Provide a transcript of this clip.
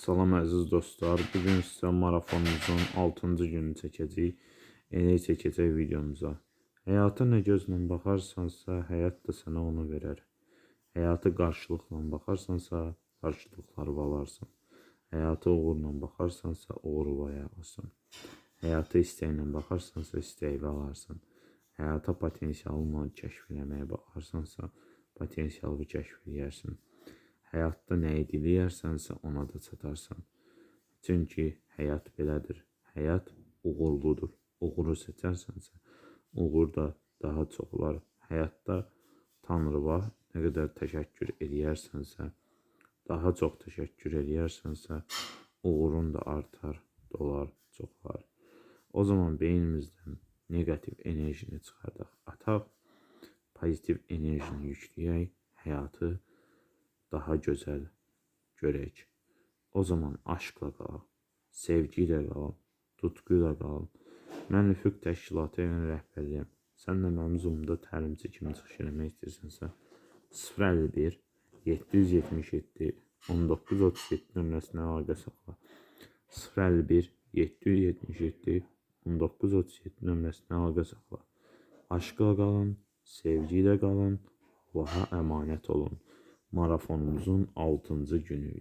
Salam əziz dostlar. Bu gün sizə marafonumuzun 6-cı gününü çəkəcəyik. Elə çəkəcək videomuza. Həyata nə gözlə baxarsansa, həyat da sənə onu verər. Həyatı qarşılıqla baxarsansa, qarşılıqları alarsan. Həyata uğurla baxarsansa, uğur alarsan. Həyata istəklə baxarsansa, istəyi alarsan. Həyata potensialınla kəşf eləməyə baxarsansa, potensialı kəşf eləyərsən. Həyatda nəyi diləyərsənsə, ona da çatarsan. Çünki həyat belədir. Həyat uğurludur. Uğuru seçərsənsə, uğur da daha çox olar. Həyatda Tanrıva nə qədər təşəkkür eləyərsənsə, daha çox təşəkkür eləyərsənsə, uğurun da artar, dolar, çoxlar. O zaman beynimizdən negativ enerjini çıxardaq, ataq, pozitiv enerjini yükləyək, həyatı daha gözəl görək. O zaman aşkla qalaq, sevgi ilə qalaq, tutku ilə qalaq. Mən Üfüq Təşkilatı ilə rəhbərliyəm. Sən də mənim Zoomda təlimçi kimi çıxış eləmək istəyirsənsə, 051 777 1937 nömrəsinə əlaqə saxla. 051 777 1937 nömrəsinə əlaqə saxla. Aşkla qalın, sevgi ilə qalın, Allaha əmanət olun. Marafonumuzun 6-cı günü idi.